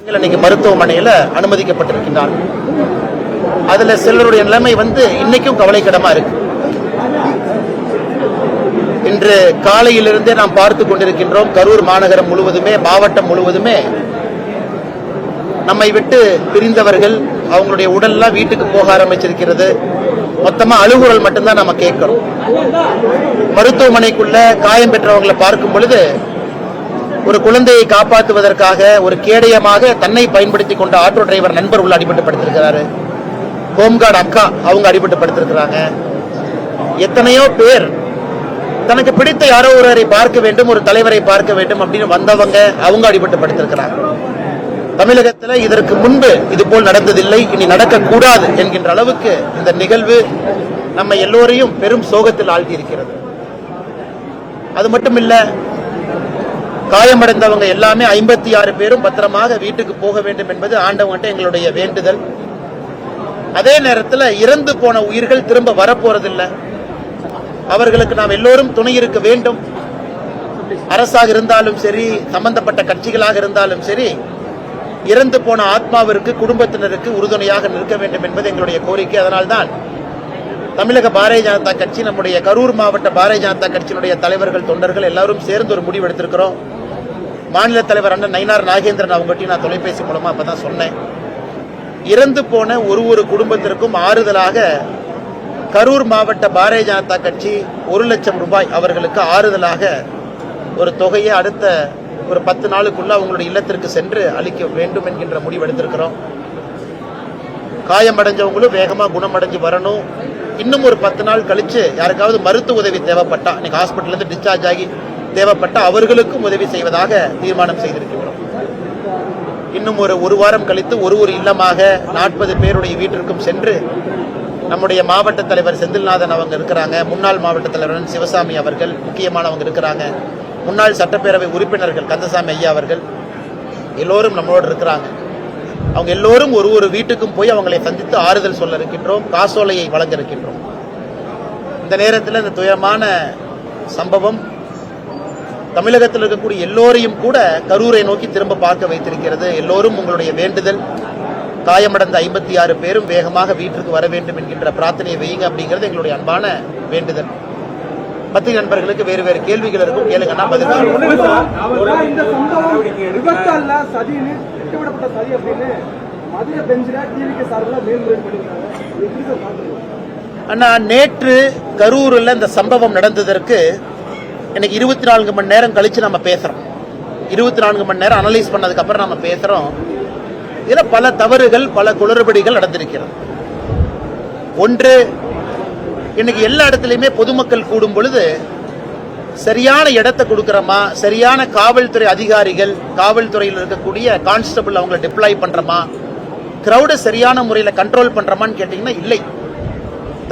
இன்னைக்கு மருத்துவமனையில அனுமதிக்கப்பட்டிருக்கின்றார் அதுல சிலருடைய நிலைமை வந்து இன்னைக்கும் கவலைக்கிடமா இருக்கு. இன்று காலையிலிருந்தே நாம் பார்த்து கொண்டிருக்கின்றோம் கரூர் மாநகரம் முழுவதுமே மாவட்டம் முழுவதுமே நம்மை விட்டு பிரிந்தவர்கள் அவங்களுடைய உடல்லாம் வீட்டுக்கு போக ஆரம்பிச்சிருக்கிறது. மொத்தமா அழுகுரல் மட்டும்தான் நம்ம கேட்கிறோம். மருத்துவமனைக்குள்ள காயம் பெற்றவங்களை பார்க்கும் பொழுது ஒரு குழந்தையை காப்பாற்றுவதற்காக ஒரு கேடயமாக தன்னை பயன்படுத்தி கொண்ட ஆட்டோ டிரைவர் நண்பர் உள்ள அடிபட்டு படுத்திருக்கிறாரு ஹோம்கார்டு அக்கா அவங்க அடிபட்டு படுத்திருக்கிறாங்க எத்தனையோ பேர் தனக்கு பிடித்த யாரோ ஒருவரை பார்க்க வேண்டும் ஒரு தலைவரை பார்க்க வேண்டும் அப்படின்னு வந்தவங்க அவங்க அடிபட்டு படுத்திருக்கிறாங்க தமிழகத்துல இதற்கு முன்பு இது போல் நடந்ததில்லை இனி நடக்கக்கூடாது என்கின்ற அளவுக்கு இந்த நிகழ்வு நம்ம எல்லோரையும் பெரும் சோகத்தில் ஆழ்த்தி இருக்கிறது. அது மட்டும் இல்ல காயமடைந்தவங்க எல்லாமே ஐம்பத்தி ஆறு பேரும் பத்திரமாக வீட்டுக்கு போக வேண்டும் என்பது ஆண்டவன்கிட்ட எங்களுடைய வேண்டுதல். அதே நேரத்தில் இறந்து போன உயிர்கள் திரும்ப வரப்போறதில்லை. அவர்களுக்கு நாம் எல்லோரும் துணை இருக்க வேண்டும். அரசாக இருந்தாலும் சரி சம்பந்தப்பட்ட கட்சிகளாக இருந்தாலும் சரி இறந்து போன ஆத்மாவிற்கு குடும்பத்தினருக்கு உறுதுணையாக நிற்க வேண்டும் என்பது எங்களுடைய கோரிக்கை. அதனால்தான் தமிழக பாரதிய ஜனதா கட்சி நம்முடைய கரூர் மாவட்ட பாரதிய ஜனதா கட்சியினுடைய தலைவர்கள் தொண்டர்கள் எல்லாரும் சேர்ந்து ஒரு முடிவு எடுத்திருக்கிறோம். மாநில தலைவர் அண்ணன் நயினார் நாகேந்திரன் அவங்ககிட்ட நான் தொலைபேசி மூலமா அப்பதான் சொன்னேன். இறந்து போன ஒரு ஒரு குடும்பத்திற்கும் ஆறுதலாக கரூர் மாவட்ட பாரதிய ஜனதா கட்சி ஒரு லட்சம் ரூபாய் அவர்களுக்கு ஆறுதலாக ஒரு தொகையை அடுத்த ஒரு பத்து நாளுக்குள்ள அவங்களுடைய இல்லத்திற்கு சென்று அளிக்க வேண்டும் என்கின்ற முடிவு எடுத்திருக்கிறோம். காயமடைஞ்சவங்களும் வேகமாக குணமடைஞ்சு வரணும். இன்னும் ஒரு பத்து நாள் கழிச்சு யாருக்காவது மருத்துவ உதவி தேவைப்பட்டா இன்னைக்கு ஹாஸ்பிட்டல் இருந்து டிஸ்சார்ஜ் ஆகி தேவைப்பட்ட அவர்களுக்கும் உதவி செய்வதாக தீர்மானம் செய்திருக்கிறோம் இன்னும் ஒரு ஒரு வாரம் கழித்து ஒரு ஒரு இல்லமாக நாற்பது பேருடைய வீட்டிற்கும் சென்று நம்முடைய மாவட்ட தலைவர் செந்தில்நாதன் அவங்க இருக்கிறாங்க. முன்னாள் மாவட்ட தலைவர் சிவசாமி அவர்கள் முக்கியமானவங்க இருக்கிறாங்க. முன்னாள் சட்டப்பேரவை உறுப்பினர்கள் கந்தசாமி ஐயா அவர்கள் எல்லோரும் நம்மளோடு இருக்கிறாங்க. அவங்க எல்லோரும் ஒரு ஒரு வீட்டுக்கும் போய் அவங்களை சந்தித்து ஆறுதல் சொல்ல இருக்கின்றோம் காசோலையை வழங்க இருக்கின்றோம். இந்த நேரத்தில் இந்த துயரமான சம்பவம் தமிழகத்தில் இருக்கக்கூடிய எல்லோரையும் கூட கரூரை நோக்கி திரும்ப பார்க்க வைத்திருக்கிறது. எல்லோரும் உங்களுடைய வேண்டுதல் காயமடைந்த ஐம்பத்தி ஆறு பேரும் வேகமாக வீட்டிற்கு வர வேண்டும் என்கின்ற பிரார்த்தனையை வையுங்க அப்படிங்கிறது எங்களுடைய அன்பான வேண்டுதல். பத்திரிகை நண்பர்களுக்கு வேறு வேறு கேள்விகள் இருக்கும். கேளுங்கன்னா பதில் அண்ணா நேற்று கரூரில் இந்த சம்பவம் நடந்ததற்கு எனக்கு இருபத்தி நான்கு மணி நேரம் கழிச்சு நம்ம பேசுறோம். இருபத்தி நான்கு மணி நேரம் அனலைஸ் பண்ணதுக்கு அப்புறம் நம்ம பேசுறோம். இதுல பல தவறுகள் பல குளறுபடிகள் நடந்திருக்கிறது. ஒன்று இன்னைக்கு எல்லா இடத்துலையுமே பொதுமக்கள் கூடும் பொழுது சரியான இடத்தை கொடுக்குறோமா? சரியான காவல்துறை அதிகாரிகள் காவல்துறையில் இருக்கக்கூடிய கான்ஸ்டபிள் அவங்களை டிப்ளாய் பண்ணுறோமா கிரௌட சரியான முறையில் கண்ட்ரோல் பண்றோமான்னு கேட்டீங்கன்னா இல்லை.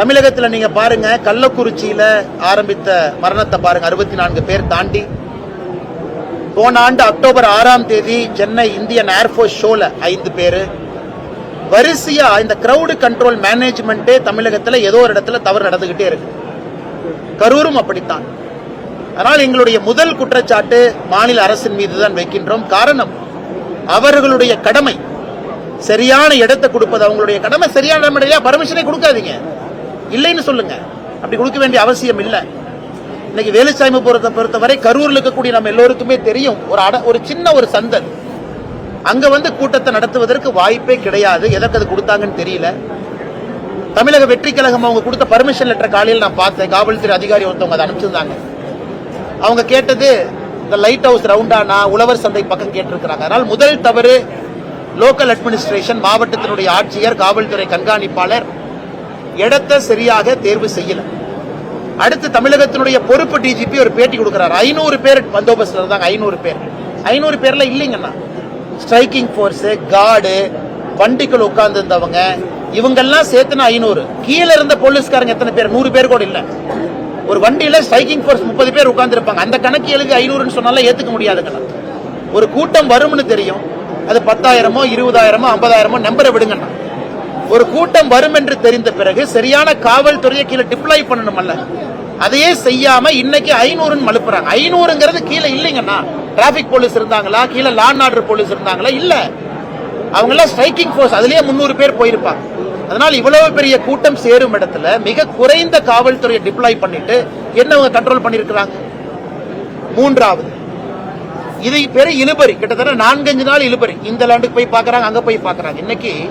தமிழகத்தில் நீங்கள் பாருங்கள் கள்ளக்குறிச்சியில் ஆரம்பித்த மரணத்தை பாருங்க அறுபத்தி நான்கு பேர் தாண்டி. போன ஆண்டு அக்டோபர் ஆறாம் தேதி சென்னை இந்தியன் ஏர்ஃபோர்ஸ் ஷோவில் ஐந்து பேர். வரிசையா இந்த கிரவுடு கண்ட்ரோல் மேனேஜ்மெண்ட்டே தமிழகத்தில் ஏதோ ஒரு இடத்துல தவறு நடந்துகிட்டே இருக்கு. கரூரும் அப்படித்தான். அதனால் எங்களுடைய முதல் குற்றச்சாட்டு மாநில அரசின் மீது தான் வைக்கின்றோம். காரணம் அவர்களுடைய கடமை. சரியான இடத்தை கொடுப்பது அவங்களுடைய கடமை சரியான இடமையா பர்மிஷனே கொடுக்காதீங்க. இல்லைன்னு சொல்லுங்க. அப்படி கொடுக்க வேண்டிய அவசியம் இல்லை. இன்னைக்கு வேலுசாமி பொறுத்த பொறுத்தவரை கரூரில் இருக்கக்கூடிய நம்ம எல்லோருக்குமே தெரியும் ஒரு அட ஒரு சின்ன ஒரு சந்தல் அங்க வந்து கூட்டத்தை நடத்துவதற்கு வாய்ப்பே கிடையாது. எதற்கு அது கொடுத்தாங்கன்னு தெரியல. தமிழக வெற்றி கழகம் அவங்க கொடுத்த பர்மிஷன் லெட்டர் காலையில் நான் பார்த்தேன். காவல்துறை அதிகாரி ஒருத்தவங்க அதை அனுப்பிச்சிருந்தாங்க. அவங்க கேட்டது இந்த லைட் ஹவுஸ் ரவுண்டானா உழவர் சந்தை பக்கம் கேட்டிருக்கிறாங்க. அதனால் முதல் தவறு லோக்கல் அட்மினிஸ்ட்ரேஷன் மாவட்டத்தினுடைய ஆட்சியர் காவல்துறை கண்காணிப்பாளர் இடத்தை சரியாக தேர்வு செய்யல. அடுத்து தமிழகத்தினுடைய பொறுப்பு டிஜிபி ஒரு பேட்டி கொடுக்கிறார். ஐநூறு பேர் பந்தோபஸ்தில் இருந்தாங்க ஐநூறு பேர். ஐநூறு பேர்ல இல்லைங்கண்ணா. ஸ்ட்ரைக்கிங் ஃபோர்ஸு கார்டு வண்டிக்குள் உட்கார்ந்துருந்தவங்க இவங்கெல்லாம் சேர்த்துனா ஐநூறு. கீழே இருந்த போலீஸ்காரங்க எத்தனை பேர்? நூறு பேர் கூட இல்லை. ஒரு வண்டியில் ஸ்ட்ரைக்கிங் ஃபோர்ஸ் முப்பது பேர் உட்காந்துருப்பாங்க அந்த கணக்கு எழுதி ஐநூறுன்னு சொன்னாலும் ஏற்றுக்க முடியாதுங்கண்ணா. ஒரு கூட்டம் வரும்னு தெரியும். அது பத்தாயிரமோ இருபதாயிரமோ ஐம்பதாயிரமோ நம்பரை விடுங்கண்ணா. ஒரு கூட்டம் வரும் என்று தெரிந்த பிறகு சரியான காவல்துறையை கீழே டிப்ளாய் பண்ணணுமல்ல. அதையே செய்யாம இன்னைக்கு ஐநூறுன்னு மலுப்புறாங்க. ஐநூறுங்கிறது கீழே இல்லைங்கண்ணா. டிராபிக் போலீஸ் இருந்தாங்களா? கீழே லான் ஆர்டர் போலீஸ் இருந்தாங்களா? இல்ல. அவங்க எல்லாம் ஸ்ட்ரைக்கிங் ஃபோர்ஸ் அதுலயே முந்நூறு பேர் போயிருப்பாங்க. அதனால் இவ்வளவு பெரிய கூட்டம் சேரும் இடத்துல மிக குறைந்த காவல்துறையை டிப்ளாய் பண்ணிட்டு என்ன அவங்க கண்ட்ரோல் பண்ணிருக்கிறாங்க? மூன்றாவது. இது பேர் இழுபறி. கிட்டத்தட்ட நான்கஞ்சு நாள் இழுபறி. இந்த லேண்டுக்கு போய் பார்க்குறாங்க அங்க போய் பார்க்குறாங்க. இன்னைக்கு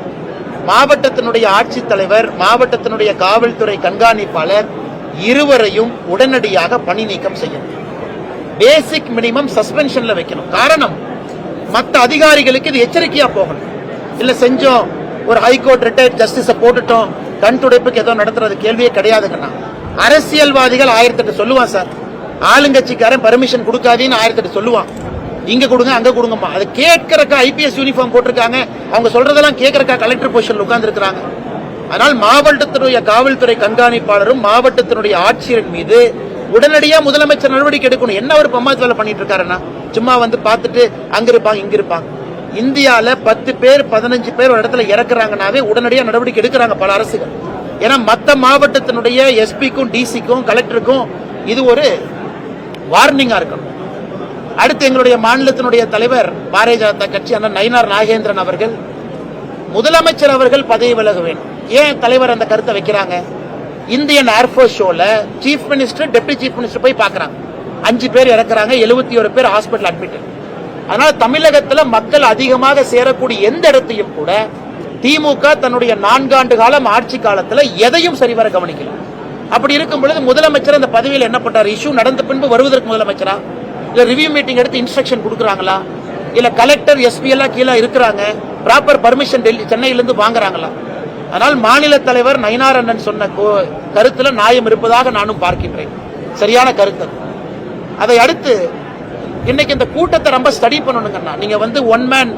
மாவட்டத்தினுடைய ஆட்சித்தலைவர் மாவட்டத்தினுடைய காவல்துறை கண்காணிப்பாளர் இருவரையும் உடனடியாக பணி நீக்கம் செய்யணும் பேசிக் மினிமம் சஸ்பென்ஷன்ல வைக்கணும். காரணம் மற்ற அதிகாரிகளுக்கு இது எச்சரிக்கையா போகணும். இல்ல செஞ்சோம் ஒரு ஹைகோர்ட் ரிட்டையர்ட் ஜஸ்டிஸ போட்டுட்டோம் கண் துடைப்புக்கு ஏதோ நடத்துறது கேள்வியே கிடையாதுங்கண்ணா. அரசியல்வாதிகள் ஆயிரத்தெட்டு சொல்லுவான் சார். ஆளுங்கட்சிக்காரன் பர்மிஷன் கொடுக்காதீன்னு ஆயிரத்தெட்டு சொல்லுவான். இங்க கொடுங்க அங்க கொடுங்கம்மா. அது கேட்கறக்கா ஐபிஎஸ் யூனிஃபார்ம் போட்டிருக்காங்க. அவங்க சொல்றதெல்லாம் கேட்கறக்கா கலெக்டர் பொசிஷன்ல உட்கார்ந்து இருக்கிறாங்க அதனால் மாவட்டத்தினுடைய காவல்துறை கண்காணிப்பாளரும் மாவட்டத்தினுடைய ஆட்சியரின் மீது உடனடியா முதலமைச்சர் நடவடிக்கை எடுக்கணும். என்ன ஒரு பம்மாத்து வேலை பண்ணிட்டு இருக்காருன்னா சும்மா வந்து பார்த்துட்டு அங்க இருப்பாங்க இங்க இருப்பாங்க. இந்தியால பத்து பேர் பதினஞ்சு பேர் ஒரு இடத்துல இறக்குறாங்கனாவே உடனடியா நடவடிக்கை எடுக்கிறாங்க பல அரசுகள். ஏன்னா மற்ற மாவட்டத்தினுடைய எஸ்பிக்கும் டிசிக்கும் கலெக்டருக்கும் இது ஒரு வார்னிங்கா இருக்கணும். அடுத்து எங்களுடைய மாநிலத்தினுடைய தலைவர் பாரதிய ஜனதா கட்சி அண்ணன் நயினார் நாகேந்திரன் அவர்கள் முதலமைச்சர் அவர்கள் பதவி விலக வேண்டும். ஏன் தலைவர் அந்த கருத்தை வைக்கிறாங்க? இந்தியன் ஏர்போர்ஸ் ஷோல chief minister deputy chief minister போய் பாக்குறாங்க அஞ்சு பேர் இறக்குறாங்க எழுபத்தி ஒரு பேர் ஹாஸ்பிட்டல் அட்மிட் அதனால தமிழகத்துல மக்கள் அதிகமாக சேரக்கூடிய எந்த இடத்தையும் கூட திமுக தன்னுடைய நான்காண்டு காலம் ஆட்சி காலத்துல எதையும் சரிவர கவனிக்கல. அப்படி இருக்கும் பொழுது முதலமைச்சர் அந்த பதவியில் என்ன பண்றாரு? இஷ்யூ நடந்த பின்பு வருவதற்கு முதலமைச்சரா? இல்லை ரிவ்யூ மீட்டிங் எடுத்து இன்ஸ்ட்ரக்ஷன் கொடுக்குறாங்களா? இல்லை கலெக்டர் எஸ்பி எல்லாம் கீழே இருக்கிறாங்க. ப்ராப்பர் பர்மிஷன் டெல்லி சென்னையிலேருந்து வாங்குறாங்களா? அதனால் மாநில தலைவர் நயினார் அண்ணன் சொன்ன கோ- நியாயம் இருப்பதாக நானும் பார்க்கின்றேன். சரியான கருத்து அதை. அடுத்து இன்னைக்கு இந்த கூட்டத்தை ரொம்ப ஸ்டடி பண்ணணுங்கண்ணா. நீங்க வந்து ஒன் மேன்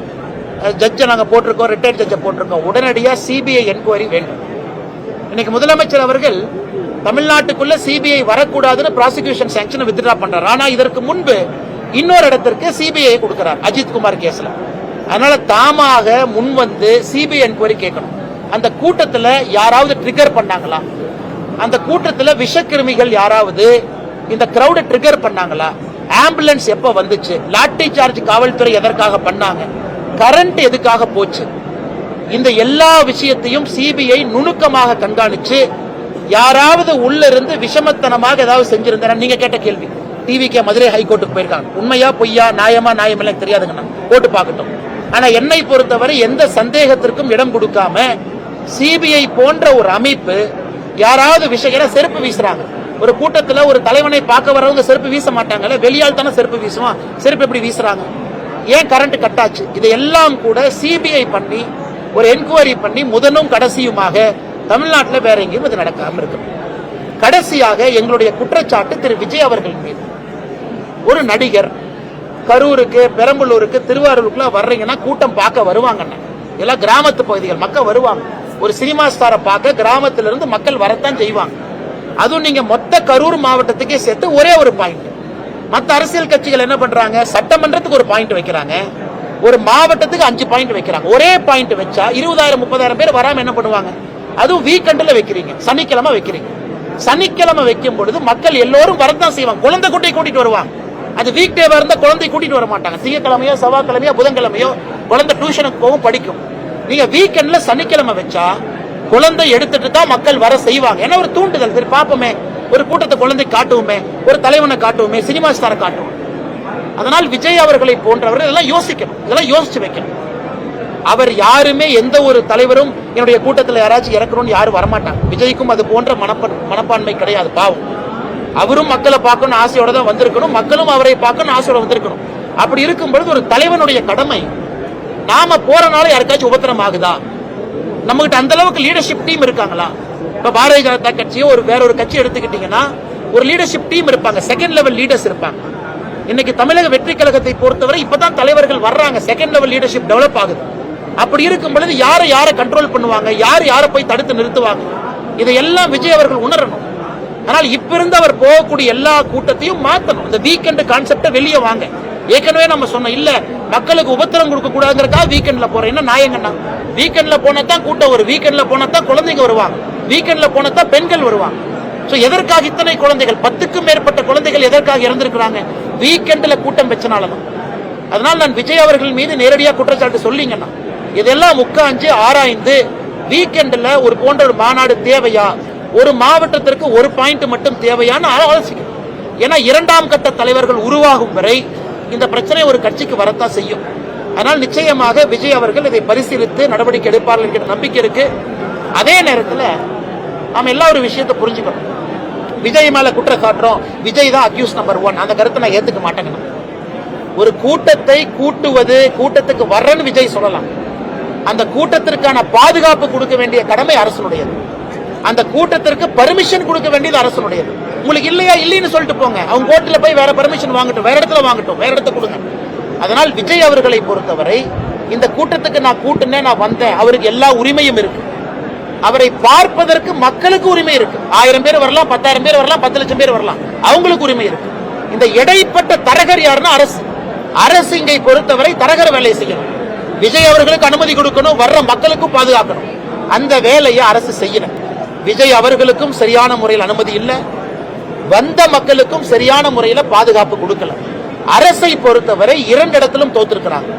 ஜட்ஜை நாங்கள் போட்டிருக்கோம் ரிட்டையர்ட் ஜட்ஜை போட்டிருக்கோம். உடனடியாக சிபிஐ என்கொயரி வேண்டும். இன்னைக்கு முதலமைச்சர் அவர்கள் தமிழ்நாட்டுக்குள்ள சிபிஐ வரக்கூடாதுன்னு ப்ராசிக்யூஷன் சாங்ஷன் வித்ட்ரா பண்றாரு. ஆனா இதற்கு முன்பு இன்னொரு இடத்திற்கு சிபிஐ கொடுக்கிறார் அஜித் குமார் கேஸ்ல. அதனால தாமாக முன் வந்து சிபிஐ என்கொயரி கேட்கணும். அந்த கூட்டத்துல யாராவது ட்ரிகர் பண்ணாங்களா? அந்த கூட்டத்துல விஷக்கிருமிகள் யாராவது இந்த கிரௌட ட்ரிகர் பண்ணாங்களா? ஆம்புலன்ஸ் எப்ப வந்துச்சு? லாட்டி சார்ஜ் காவல்துறை எதற்காக பண்ணாங்க? கரண்ட் எதுக்காக போச்சு? இந்த எல்லா விஷயத்தையும் சிபிஐ நுணுக்கமாக கண்காணிச்சு யாராவது உள்ள இருந்து விஷமத்தனமாக ஏதாவது செஞ்சிருந்தா நீங்க கேட்ட கேள்வி. டிவிகே மதுரை ஹைகோர்ட்டுக்கு போயிருக்காங்க. உண்மையா பொய்யா நியாயமா நியாயம் எல்லாம் தெரியாதுங்கண்ணா. போட்டு பார்க்கட்டும். ஆனா என்னை பொறுத்தவரை எந்த சந்தேகத்திற்கும் இடம் கொடுக்காம சிபிஐ போன்ற ஒரு அமைப்பு யாராவது விஷயம் செருப்பு வீசுறாங்க. ஒரு கூட்டத்துல ஒரு தலைவனை பார்க்க வரவங்க செருப்பு வீச மாட்டாங்கல்ல? வெளியால் தானே செருப்பு வீசுவான். செருப்பு எப்படி வீசுறாங்க? ஏன் கரண்ட் கட் ஆச்சு இதையெல்லாம் கூட சிபிஐ பண்ணி ஒரு என்கொயரி பண்ணி முதனும் கடைசியுமாக தமிழ்நாட்டில் வேற எங்கேயும் இது நடக்காமல் இருக்கும் கடைசியாக எங்களுடைய குற்றச்சாட்டு திரு விஜய் அவர்கள் மீது. ஒரு நடிகர் கரூருக்கு பெரம்பலூருக்கு திருவாரூருக்குலாம் வர்றீங்கன்னா கூட்டம் பார்க்க வருவாங்கன்னு எல்லாம் கிராமத்து பகுதிகள் மக்கள் வருவாங்க. ஒரு சினிமா ஸ்டாரை பார்க்க கிராமத்துல இருந்து மக்கள் வரத்தான் செய்வாங்க. அதுவும் நீங்க மொத்த கரூர் மாவட்டத்துக்கே சேர்த்து ஒரே ஒரு பாயிண்ட் மத்த அரசியல் கட்சிகள் என்ன பண்றாங்க? சட்டமன்றத்துக்கு ஒரு பாயிண்ட் வைக்கிறாங்க. ஒரு மாவட்டத்துக்கு அஞ்சு பாயிண்ட் வைக்கிறாங்க. ஒரே பாயிண்ட் வச்சா இருபதாயிரம் முப்பதாயிரம் பேர் வராம என்ன பண்ணுவாங்க? அதுவும் வீக்கெண்ட்ல வைக்கிறீங்க. சனிக்கிழமை வைக்கிறீங்க. சனிக்கிழமை வைக்கும் பொழுது மக்கள் எல்லோரும் வரதான் செய்வாங்க. குழந்தை குட்டி கூட்டிட்டு வருவாங்க. அது வீக் டேவா இருந்தால் குழந்தை கூட்டிட்டு வர மாட்டாங்க. திங்கக்கிழமையோ செவ்வாய்க்கிழமையோ புதன்கிழமையோ குழந்தை டியூஷனுக்கு போகும் படிக்கும். நீங்க வீக்கெண்ட்ல சனிக்கிழமை வச்சா குழந்தை எடுத்துட்டு தான் மக்கள் வர செய்வாங்க. ஏன்னா ஒரு தூண்டுதல். சரி பார்ப்போமே. ஒரு கூட்டத்தை குழந்தை காட்டுவோமே. ஒரு தலைவனை காட்டுவோமே. சினிமா ஸ்டாரை காட்டுவோம். அதனால் விஜய் அவர்களை போன்றவர்கள் இதெல்லாம் யோசிக்கணும். இதெல்லாம் யோசிச்சு வைக்கணும். அவர் யாருமே எந்த ஒரு தலைவரும் என்னுடைய கூட்டத்தில் யாராச்சும் இறக்கணும்னு யாரும் வரமாட்டாங்க. விஜய்க்கும் அது போன்ற மனப்ப மனப்பான்மை கிடையாது பாவம். அவரும் மக்களை பார்க்கணும் ஆசையோட தான் வந்திருக்கணும். மக்களும் அவரை பார்க்கணும் ஆசையோட வந்திருக்கணும். அப்படி இருக்கும் பொழுது ஒரு தலைவனுடைய கடமை நாம போறனால யாருக்காச்சும் உபத்திரம் ஆகுதா? நம்மகிட்ட அந்த அளவுக்கு லீடர்ஷிப் டீம் இருக்காங்களா? இப்ப பாரதிய ஜனதா கட்சியோ ஒரு வேற ஒரு கட்சி எடுத்துக்கிட்டீங்கன்னா ஒரு லீடர்ஷிப் டீம் இருப்பாங்க. செகண்ட் லெவல் லீடர்ஸ் இருப்பாங்க. இன்னைக்கு தமிழக வெற்றி கழகத்தை பொறுத்தவரை இப்பதான் தலைவர்கள் வர்றாங்க. செகண்ட் லெவல் லீடர்ஷிப் டெவலப் ஆகுது. அப்படி இருக்கும் பொழுது யாரை யாரை கண்ட்ரோல் பண்ணுவாங்க? யார் யாரை போய் தடுத்து நிறுத்துவாங்க? இதையெல்லாம் விஜய் அவர்கள் உணரணும். ஆனால் இப்ப இருந்து அவர் போகக்கூடிய எல்லா கூட்டத்தையும் மாத்தணும். இந்த வீக்கெண்ட் கான்செப்டை வெளியே வாங்க. ஏற்கனவே நம்ம சொன்னோம் இல்ல மக்களுக்கு உபத்திரம் கொடுக்க கூடாதுங்கிறக்காக வீக்கெண்ட்ல போறேன் என்ன நாயங்கன்னா வீக்கெண்ட்ல போனா தான் கூட்டம் ஒரு வீக்கெண்ட்ல போனா தான் குழந்தைங்க வருவாங்க. வீக்கெண்ட்ல போனா தான் பெண்கள் வருவாங்க. சோ எதற்காக இத்தனை குழந்தைகள்? பத்துக்கும் மேற்பட்ட குழந்தைகள் எதற்காக இறந்திருக்கிறாங்க? வீக்கெண்ட்ல கூட்டம் வச்சனாலதான். அதனால் நான் விஜய் அவர்கள் மீது நேரடியா குற்றச்சாட்டு சொல்லிங்கண்ணா. இதெல்லாம் உட்காந்து ஆராய்ந்து வீக்கெண்டில் ஒரு போன்ற ஒரு மாநாடு தேவையா? ஒரு மாவட்டத்திற்கு ஒரு பாயிண்ட் மட்டும் தேவையான்னு ஆலோசிக்கணும். ஏன்னா இரண்டாம் கட்ட தலைவர்கள் உருவாகும் வரை இந்த பிரச்சனை ஒரு கட்சிக்கு வரத்தான் செய்யும். அதனால் நிச்சயமாக விஜய் அவர்கள் இதை பரிசீலித்து நடவடிக்கை எடுப்பார்கள் என்கிற நம்பிக்கை இருக்கு. அதே நேரத்தில் நாம் எல்லா ஒரு விஷயத்தை புரிஞ்சுக்கணும். விஜய் மேல குற்றம் சாட்டுறோம். விஜய் தான் அக்யூஸ் நம்பர் ஒன் அந்த கருத்தை நான் ஏத்துக்க மாட்டேங்கணும் ஒரு கூட்டத்தை கூட்டுவது கூட்டத்துக்கு வர்றன்னு விஜய் சொல்லலாம். அந்த கூட்டத்திற்கான பாதுகாப்பு கொடுக்க வேண்டிய கடமை அரசனுடையது. அந்த கூட்டத்திற்கு பர்மிஷன் கொடுக்க வேண்டியது அரசனுடையது. உங்களுக்கு இல்லையா இல்லைன்னு சொல்லிட்டு போங்க. அவங்க கோர்ட்டில் போய் வேற பர்மிஷன் வாங்கட்டும் வேற இடத்துல வாங்கட்டும் வேற இடத்த கொடுங்க. அதனால் விஜய் அவர்களை பொறுத்தவரை இந்த கூட்டத்துக்கு நான் கூட்டினே நான் வந்தேன். அவருக்கு எல்லா உரிமையும் இருக்கு. அவரை பார்ப்பதற்கு மக்களுக்கு உரிமை இருக்கு. ஆயிரம் பேர் வரலாம் பத்தாயிரம் பேர் வரலாம் பத்து லட்சம் பேர் வரலாம். அவங்களுக்கு உரிமை இருக்கு. இந்த இடைப்பட்ட தரகர் யாருன்னா அரசு. அரசு இங்கே பொறுத்தவரை தரகர் வேலையை செய்யணும். விஜய் அவர்களுக்கு அனுமதி கொடுக்கணும் வர்ற மக்களுக்கும் பாதுகாக்கணும். அந்த வேலையை அரசு செய்யல விஜய் அவர்களுக்கும் சரியான முறையில் அனுமதி இல்லை. வந்த மக்களுக்கும் சரியான முறையில் பாதுகாப்பு கொடுக்கல. அரசை பொறுத்தவரை இரண்டு இடத்திலும் தோத்திருக்கிறாங்க.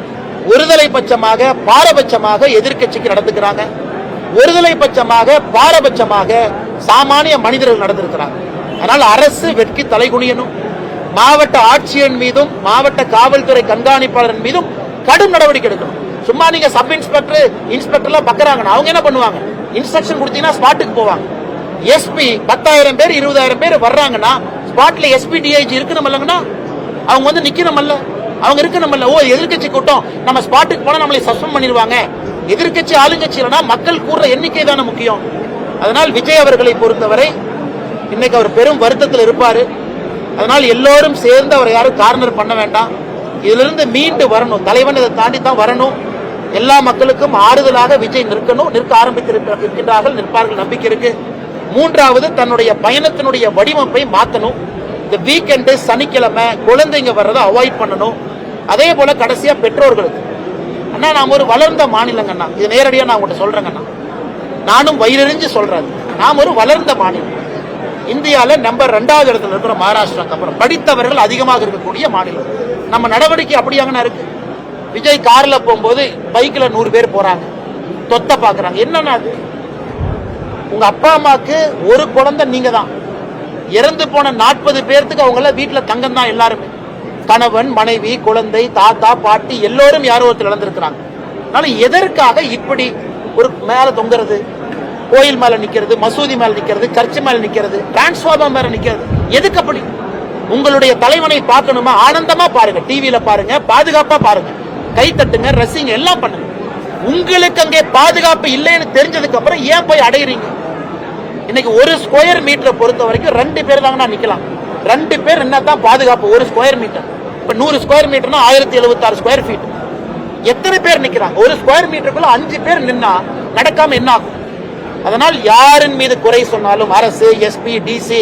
ஒருதலை பட்சமாக பாரபட்சமாக எதிர்க்கட்சிக்கு நடந்துக்கிறாங்க. ஒருதலை பட்சமாக பாரபட்சமாக சாமானிய மனிதர்கள் நடந்திருக்கிறாங்க. அதனால் அரசு வெட்கி தலைகுனியணும் மாவட்ட ஆட்சியர் மீதும் மாவட்ட காவல்துறை கண்காணிப்பாளர் மீதும் கடும் நடவடிக்கை எடுக்கணும். சும்மா நீங்க சப் இன்ஸ்பெக்டர் இன்ஸ்பெக்டர்லாம் பக்கறாங்கன்னா அவங்க என்ன பண்ணுவாங்க? இன்ஸ்ட்ரக்ஷன் கொடுத்தீங்கன்னா ஸ்பாட்டுக்கு போவாங்க. எஸ்பி பத்தாயிரம் பேர் இருபதாயிரம் பேர் வர்றாங்கன்னா ஸ்பாட்ல எஸ்பி டிஐஜி இருக்கணும்லங்கன்னா அவங்க வந்து நிக்கணும்ல அவங்க இருக்கணும்ல ஓ எதிர்க்கட்சி கூட்டம். நம்ம ஸ்பாட்டுக்கு போனா நம்மளை சஸ்பெண்ட் பண்ணிடுவாங்க. எதிர்க்கட்சி ஆளுங்கட்சி இல்லைன்னா மக்கள் கூடுற எண்ணிக்கை தானே முக்கியம். அதனால் விஜய் அவர்களை பொறுத்தவரை இன்னைக்கு அவர் பெரும் வருத்தத்தில் இருப்பாரு. அதனால் எல்லோரும் சேர்ந்து அவரை யாரும் கார்னர் பண்ண வேண்டாம். இதிலிருந்து மீண்டு வரணும். தலைவன் இதை தாண்டி தான் வரணும். எல்லா மக்களுக்கும் ஆறுதலாக விஜய் நிற்கணும் நிற்க ஆரம்பித்திருக்கின்றார்கள் நிற்பார்கள் நம்பிக்கை இருக்கு. மூன்றாவது தன்னுடைய பயணத்தினுடைய வடிவமைப்பை மாத்தணும். இந்த வீக்கெண்டு சனிக்கிழமை குழந்தைங்க வர்றதை அவாய்ட் பண்ணணும். அதே போல கடைசியா பெற்றோர்களுக்கு. அண்ணா நாம் ஒரு வளர்ந்த மாநிலங்கண்ணா இது நேரடியா நான் உங்கள்கிட்ட சொல்றேங்கண்ணா நானும் வயிறறிஞ்சு சொல்றேன். நாம் ஒரு வளர்ந்த மாநிலம். இந்தியாவில் நம்பர் ரெண்டாவது இடத்துல இருக்கிற மகாராஷ்டிராக்கு அப்புறம் படித்தவர்கள் அதிகமாக இருக்கக்கூடிய மாநிலம். நம்ம நடவடிக்கை அப்படியாங்கண்ணா இருக்கு. விஜய் கார்ல போகும்போது பைக்ல நூறு பேர் போறாங்க. தொத்த பாக்குறாங்க. என்னன்னா அது? உங்க அப்பா அம்மாக்கு ஒரு குழந்தை நீங்க தான் இறந்து போன நாற்பது பேர்த்துக்கு அவங்கள வீட்டுல தங்கம் தான் எல்லாருமே. கணவன் மனைவி குழந்தை தாத்தா பாட்டி எல்லோரும் யாரோ ஒருத்தர் இழந்திருக்கிறாங்க. அதனால எதற்காக இப்படி ஒரு மேல தொங்குறது? கோயில் மேல நிக்கிறது மசூதி மேல நிக்கிறது கர்ச்சி மேல நிக்கிறது டிரான்ஸ்ஃபார்மர் மேல நிக்கிறது. எதுக்கு அப்படி? உங்களுடைய தலைவனை பார்க்கணுமா? ஆனந்தமா பாருங்க. டிவியில பாருங்க. பாதுகாப்பா பாருங்க. கை தட்டுங்க ரசிங்க எல்லாம் பண்ணுங்க. உங்களுக்கு அங்கே பாதுகாப்பு இல்லைன்னு தெரிஞ்சதுக்கு அப்புறம் ஏன் போய் அடையிறீங்க? இன்னைக்கு ஒரு ஸ்கொயர் மீட்டரை பொறுத்த வரைக்கும் ரெண்டு பேர் தாங்க நிக்கலாம். ரெண்டு பேர் என்ன தான் பாதுகாப்பு ஒரு ஸ்கொயர் மீட்டர் இப்ப நூறு ஸ்கொயர் மீட்டர்னா ஆயிரத்தி எழுபத்தாறு ஸ்கொயர் ஃபீட் எத்தனை பேர் நிக்கிறாங்க? ஒரு ஸ்கொயர் மீட்டருக்குள்ள அஞ்சு பேர் நின்னா நடக்காம என்ன ஆகும்? அதனால் யாரின் மீது குறை சொன்னாலும் அரசு எஸ்பி டிசி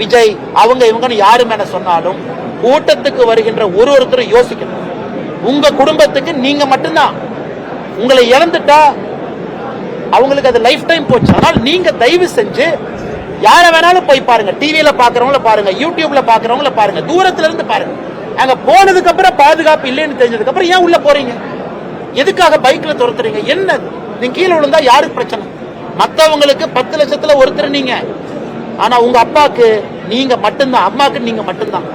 விஜய் அவங்க இவங்கன்னு யாரு மேல சொன்னாலும் கூட்டத்துக்கு வருகின்ற ஒரு ஒருத்தரும் யோசிக்கணும். உங்க குடும்பத்துக்கு நீங்க மட்டும்தான். உங்களை இழந்துட்டா அவங்களுக்கு அது லைஃப் டைம் போச்சு. அதனால் நீங்க தயவு செஞ்சு யாரை வேணாலும் போய் பாருங்க. டிவியில பாக்குறவங்கள பாருங்க யூடியூப்ல பாக்குறவங்கள பாருங்க. தூரத்துல இருந்து பாருங்க. அங்க போனதுக்கு அப்புறம் பாதுகாப்பு இல்லைன்னு தெரிஞ்சதுக்கு அப்புறம் ஏன் உள்ள போறீங்க? எதுக்காக பைக்ல துரத்துறீங்க? என்ன? நீங்க கீழே விழுந்தா யாருக்கு பிரச்சனை? மத்தவங்களுக்கு பத்து லட்சத்துல ஒருத்தர் நீங்க. ஆனா உங்க அப்பாக்கு நீங்க மட்டும்தான் அம்மாக்கு நீங்க மட்டும்தான்.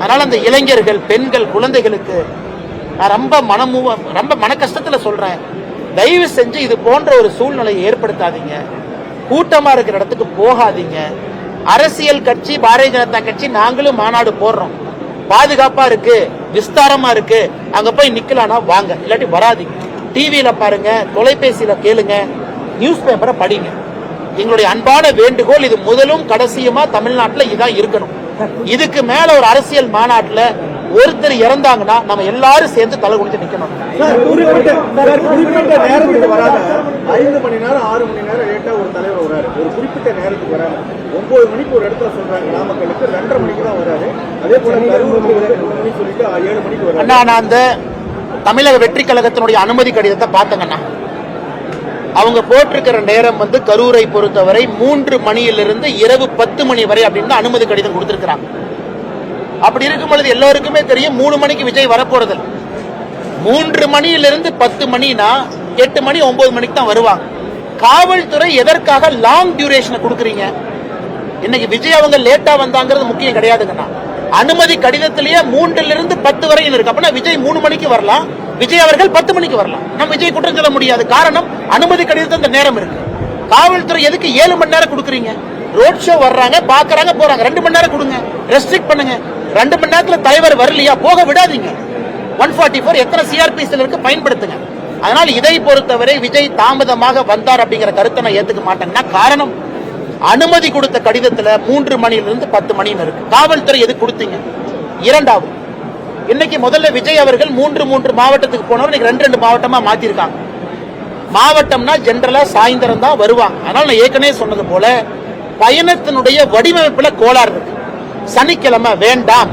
அதனால அந்த இளைஞர்கள் பெண்கள் குழந்தைகளுக்கு நான் ரொம்ப மனமு ரொம்ப மன கஷ்டத்தில் சொல்கிறேன் தயவு செஞ்சு இது போன்ற ஒரு சூழ்நிலையை ஏற்படுத்தாதீங்க. கூட்டமாக இருக்கிற இடத்துக்கு போகாதீங்க. அரசியல் கட்சி பாரதிய ஜனதா கட்சி நாங்களும் மாநாடு போடுறோம். பாதுகாப்பாக இருக்கு விஸ்தாரமாக இருக்கு. அங்கே போய் நிற்கலான்னா வாங்க. இல்லாட்டி வராதிங்க. டிவியில் பாருங்க தொலைபேசியில் கேளுங்க நியூஸ் பேப்பரை படிங்க. எங்களுடைய அன்பான வேண்டுகோள் இது முதலும் கடைசியுமா தமிழ்நாட்டில் இதான் இருக்கணும். இதுக்கு மேல ஒரு அரசியல் மாநாட்டில் ஒருத்தர் இறந்தாங்கன்னா நம்ம எல்லாரும் சேர்ந்து தலை குடிச்சு நிக்கணும். சார் குறிப்பிட்ட நேரத்துக்கு வராம ஐந்து மணி நேரம் ஆறு மணி நேரம் லேட்டா ஒரு தலைவர் வராரு. ஒரு குறிப்பிட்ட நேரத்துக்கு வராம ஒன்பது மணிக்கு ஒரு இடத்துல சொல்றாங்க நாமக்கலுக்கு ரெண்டரை மணிக்கு தான் வராரு. அதே போல சொல்லிட்டு ஏழு மணிக்கு வராரு. அண்ணா நான் அந்த தமிழக வெற்றி கழகத்தினுடைய அனுமதி கடிதத்தை பார்த்தேங்கண்ணா. அவங்க போட்டிருக்கிற நேரம் வந்து கரூரை பொறுத்தவரை மூன்று மணியிலிருந்து இரவு பத்து மணி வரை அப்படின்னு அனுமதி கடிதம் கொடுத்திருக்கிறாங்க. அப்படி இருக்கும் பொழுது எல்லோருக்குமே தெரியும் மூணு மணிக்கு விஜய் வரப்போறது மூன்று மணியிலிருந்து பத்து மணினா எட்டு மணி ஒன்பது மணிக்கு தான் வருவாங்க. காவல்துறை எதற்காக லாங் டியூரேஷனை கொடுக்குறீங்க? இன்னைக்கு விஜய் அவங்க லேட்டா வந்தாங்கிறது முக்கியம் கிடையாதுங்கண்ணா. அனுமதி கடிதத்திலேயே மூன்றுல இருந்து பத்து வரையும் இருக்கு. அப்படின்னா விஜய் மூணு மணிக்கு வரலாம். விஜய் அவர்கள் பத்து மணிக்கு வரலாம். நம்ம விஜய் குற்றம் சொல்ல முடியாது. காரணம் அனுமதி கடிதத்தில் அந்த நேரம் இருக்கு. காவல்துறை எதுக்கு ஏழு மணி நேரம் கொடுக்குறீங்க? ரோட் ஷோ வர்றாங்க பாக்குறாங்க போறாங்க. ரெண்டு மணி நேரம் கொடுங்க. ரெஸ்ட்ரிக்ட் பண்ணுங்க. ரெண்டு மணி நேரத்துல தலைவர் வரலையா? போக விடாதீங்க. ஒன் ஃபார்ட்டி ஃபோர் எத்தனை சிஆர்பிசியில் இருக்கு பயன்படுத்துங்க. அதனால் இதை பொறுத்தவரை விஜய் தாமதமாக வந்தார் அப்படிங்கிற கருத்தை நான் ஏத்துக்க மாட்டேங்கன்னா காரணம்? அனுமதி கொடுத்த கடிதத்துல மூன்று மணியிலிருந்து பத்து மணின்னு இருக்கு. காவல்துறை எது கொடுத்தீங்க? இரண்டாவது இன்னைக்கு முதல்ல விஜய் அவர்கள் மூன்று மூன்று மாவட்டத்துக்கு போனவர் இன்னைக்கு ரெண்டு ரெண்டு மாவட்டமா மாத்திருக்காங்க. மாவட்டம்னா ஜென்ரலா சாயந்தரம் தான் வருவாங்க. அதனால நான் ஏற்கனவே சொன்னது போல பயணத்தினுடைய வடிவமைப்புல கோளாறு இருக்கு. சனிக்கிழமை வேண்டாம்.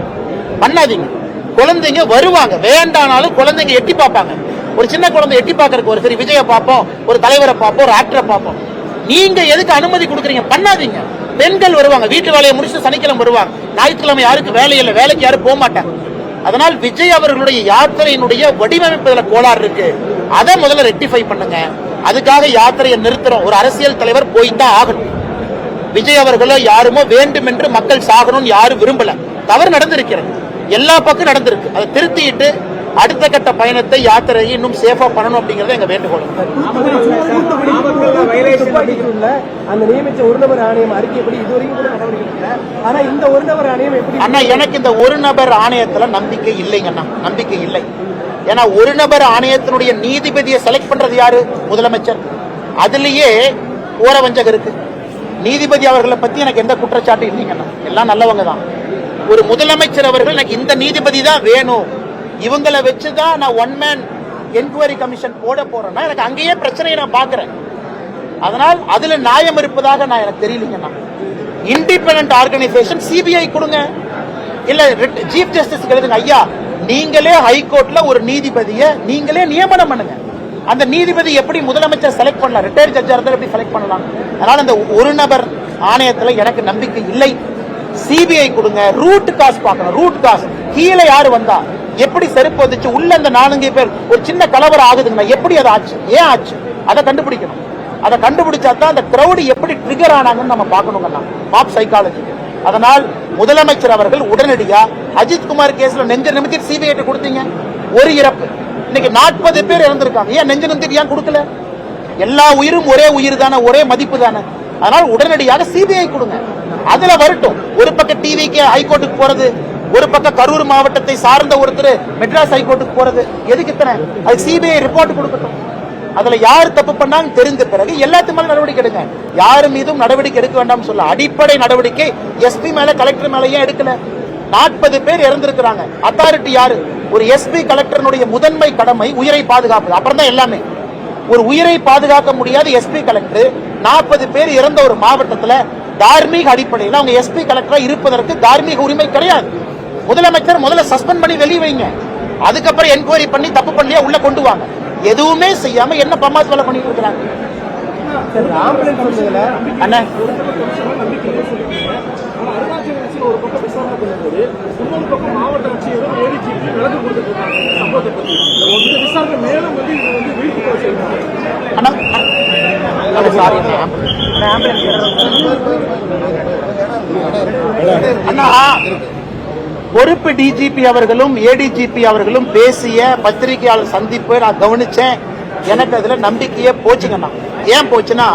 பண்ணாதீங்க. குழந்தைங்க வருவாங்க. வேண்டானாலும் குழந்தைங்க எட்டி பார்ப்பாங்க. ஒரு சின்ன குழந்தை எட்டி பார்க்கறதுக்கு ஒரு சரி விஜய பார்ப்போம் ஒரு தலைவரை பார்ப்போம் ஒரு ஆக்டரை பார்ப்போம். நீங்க எதுக்கு அனுமதி கொடுக்குறீங்க? பண்ணாதீங்க. பெண்கள் வருவாங்க. வீட்டு வேலையை முடிச்சுட்டு சனிக்கிழமை வருவாங்க. ஞாயிற்றுக்கிழமை யாருக்கு வேலை இல்லை வேலைக்கு யாரும் போக மாட்டாங்க. அதனால் விஜய் அவர்களுடைய யாத்திரையினுடைய வடிவமைப்புல கோளாறு இருக்கு. அதை முதல்ல ரெக்டிஃபை பண்ணுங்க. அதுக்காக யாத்திரையை நிறுத்துறோம். ஒரு அரசியல் தலைவர் போய்தான் ஆகணும். விஜய் அவர்களோ யாருமோ வேண்டும் என்று மக்கள் சாகணும்னு யாரும் விரும்பல. தவறு நடந்திருக்கிறது. எல்லா பக்கம் நடந்திருக்கு. அதை திருத்திட்டு அடுத்த கட்ட பயணத்தை யாத்திரையை இன்னும் சேஃபா பண்ணணும் அப்படிங்கறது எங்க வேண்டுகோள். அந்த நியமிச்ச ஒரு நபர் ஆணையம் அறிக்கைப்படி இதுவரைக்கும் கூட நடவடிக்கை ஆனா இந்த ஒரு நபர் ஆணையம் எப்படி அண்ணா எனக்கு இந்த ஒரு நபர் ஆணையத்துல நம்பிக்கை இல்லைங்கண்ணா நம்பிக்கை இல்லை. ஏன்னா ஒரு நபர் ஆணையத்தினுடைய நீதிபதியை செலக்ட் பண்றது யாரு? முதலமைச்சர். அதுலயே ஓரவஞ்சகம் இருக்கு. நீதிபதி அவர்களை பத்தி எனக்கு எந்த குற்றச்சாட்டும் இல்லைங்கண்ணா எல்லாம் நல்லவங்க தான். ஒரு முதலமைச்சர் அவர்கள் எனக்கு இந்த நீதிபதி தான் வேணும். இவங்களை வச்சுதான் நான் ஒன் மேன் என்கொயரி கமிஷன் போட போறேன்னா எனக்கு அங்கேயே பிரச்சனையை நான் பாக்குறேன் அதனால் அதுல நியாயம் இருப்பதாக நான் எனக்கு தெரியலங்கண்ணா இண்டிபெண்ட் ஆர்கனைசேஷன் சிபிஐ கொடுங்க. இல்ல சீஃப் ஜஸ்டிஸ் எழுதுங்க ஐயா நீங்களே ஹைகோர்ட்ல ஒரு நீதிபதியை நீங்களே நியமனம் பண்ணுங்க. அந்த நீதிபதி எப்படி முதலமைச்சர் செலக்ட் பண்ணலாம்? ரிட்டையர் ஜட்ஜாக இருந்தால் எப்படி செலக்ட் பண்ணலாம்? அதனால் அந்த ஒரு நபர் ஆணையத்தில் எனக்கு நம்பிக்கை இல்லை. சிபிஐ கொடுங்க. ரூட் காஸ் பார்க்கணும். ரூட் காஸ் கீழே யார் வந்தா? எப்படி செருப்பு வந்துச்சு? உள்ள அந்த நாலஞ்சு பேர். ஒரு சின்ன கலவரம் ஆகுதுங்கன்னா எப்படி அது ஆச்சு? ஏன் ஆச்சு? அதை கண்டுபிடிக்கணும். அதை கண்டுபிடிச்சா தான் அந்த கிரௌடு எப்படி ட்ரிகர் ஆனாங்கன்னு நம்ம பார்க்கணுங்கண்ணா. பாப் சைக்காலஜி அதனால் முதலமைச்சர் அவர்கள் உடனடியாக அஜித் குமார் கேஸ்ல நெஞ்ச நிமித்தி சிபிஐ கொடுத்தீங்க. ஒரு இறப்பு. இன்னைக்கு நாற்பது பேர் இறந்திருக்காங்க. ஏன் நெஞ்ச நந்தி ஏன் கொடுக்கல? எல்லா உயிரும் ஒரே உயிர் தானே ஒரே மதிப்பு தானே அதனால் உடனடியாக சிபிஐ கொடுங்க. அதுல வரட்டும். ஒரு பக்கம் டிவிக்கு ஹைகோர்ட்டுக்கு போறது ஒரு பக்கம் கரூர் மாவட்டத்தை சார்ந்த ஒருத்தர் மெட்ராஸ் ஹைகோர்ட்டுக்கு போறது. எதுக்கு இத்தனை? அது சிபிஐ ரிப்போர்ட் கொடுக்கட்டும். அதுல யார் தப்பு பண்ணான்னு தெரிந்த பிறகு எல்லாத்து மேல நடவடிக்கை எடுங்க. யார் மீதும் நடவடிக்கை எடுக்க வேண்டாம் சொல்ல அடிப்படை நடவடிக்கை எஸ்பி மேல கலெக்டர் மேல ஏன் எடுக்கல? நாற்பது பேர் இறந்திருக்கிறாங்க. அத்தாரிட்டி யாரு? ஒரு எஸ்பி கலெக்டருடைய முதன்மை கடமை உயிரை பாதுகாப்பு அப்புறம் தான் எல்லாமே. ஒரு உயிரை பாதுகாக்க முடியாத எஸ்பி கலெக்டர் நாற்பது பேர் இறந்த ஒரு மாவட்டத்துல தார்மீக அடிப்படையில் அவங்க எஸ்பி கலெக்டரா இருப்பதற்கு தார்மீக உரிமை கிடையாது. முதலமைச்சர் முதல்ல சஸ்பெண்ட் பண்ணி வெளியே வைங்க அதுக்கப்புறம் என்கொயரி பண்ணி தப்பு பண்ணியா உள்ள கொண்டு வாங்க. எதுவுமே செய்யாம என்ன பமாஸ் வேலை பண்ணிட்டு இருக்கிறாங்க? ஆம்புலன்ஸ் வந்ததுல அண்ணா ஒரு பக்கம் விசாரணை பண்ணும்போது இன்னொரு பக்கம் மாவட்ட ஆட்சியரும் ஏடிஜி விளக்கு கொடுத்துட்டு இருக்காங்க சம்பவத்தை பத்தி இந்த விசாரணை மேலும் வந்து இது வந்து வீட்டுக்கு செய்யணும் அண்ணா பொறுப்பு டிஜிபி அவர்களும் ஏடிஜிபி அவர்களும் பேசிய பத்திரிகையாளர் சந்திப்பு நான் கவனிச்சேன். எனக்கு அதுல நம்பிக்கையே போச்சுங்கண்ணா. ஏன் போச்சுன்னா